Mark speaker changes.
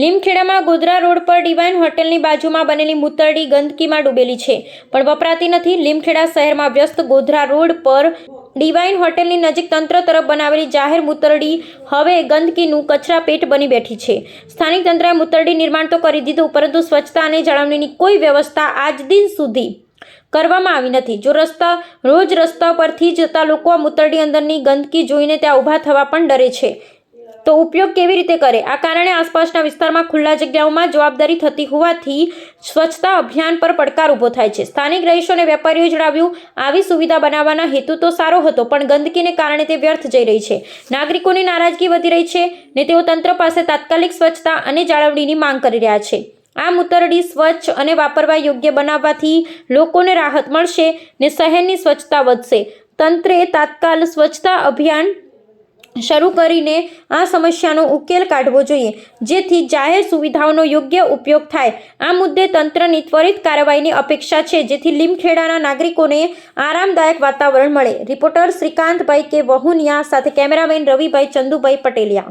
Speaker 1: લીમખેડામાં Godhra road પર divine હોટેલની બાજુમાં બનેલી મૂતરડી ગંદકીમાં ડૂબેલી છે. પણ વપરાતી નથી. લીમખેડા શહેરમાં વ્યસ્ત ગોધરા રોડ પર ડિવાઇન હોટેલની નજીક તંત્ર તરફ બનાવેલી જાહેર મૂતરડી હવે ગંદકીનું કચરા પેટ બની બેઠી છે. સ્થાનિક તંત્રએ મૂતરડી નિર્માણ તો કરી દીધું, પરંતુ સ્વચ્છતા અને જાળવણીની કોઈ વ્યવસ્થા આજ દિન સુધી કરવામાં આવી નથી. જો રસ્તા, રોજ રસ્તા પરથી જતા લોકો મૂતરડી અંદરની ગંદકી જોઈને ત્યાં ઊભા થવા પણ ડરે છે. તો ઉપયોગ કેવી રીતે કરે? આ કારણે આસપાસના વિસ્તારમાં ખુલ્લા જગ્યાઓમાં જવાબદારી થતી હોવાથી સ્વચ્છતા અભિયાન પર પડકાર ઊભો થાય છે. સ્થાનિક રહીશો અને વેપારીઓએ જણાવ્યું, આવી સુવિધા બનાવવાના હેતુ તો સારો હતો, પણ ગંદકીને કારણે તે વ્યર્થ જઈ રહી છે. નાગરિકોની નારાજગી વધી રહી છે ને તેઓ તંત્ર પાસે તાત્કાલિક સ્વચ્છતા અને જાળવણીની માંગ કરી રહ્યા છે. આ મૂતરડી સ્વચ્છ અને વાપરવા યોગ્ય બનાવવાથી લોકોને રાહત મળશે ને શહેરની સ્વચ્છતા વધશે. તંત્રે તાત્કાલ સ્વચ્છતા અભિયાન શરૂ કરીને આ સમસ્યાનો ઉકેલ કાઢવો જોઈએ. જેથી જાહેર સુવિધાઓનો યોગ્ય ઉપયોગ થાય. આ મુદ્દે તંત્રની ત્વરિત કાર્યવાહીની અપેક્ષા છે, જેથી લીમખેડાના નાગરિકોને આરામદાયક વાતાવરણ મળે. રિપોર્ટર શ્રીકાંતભાઈ કે વહુનિયા સાથે કેમેરામેન રવિભાઈ ચંદુભાઈ પટેલિયા.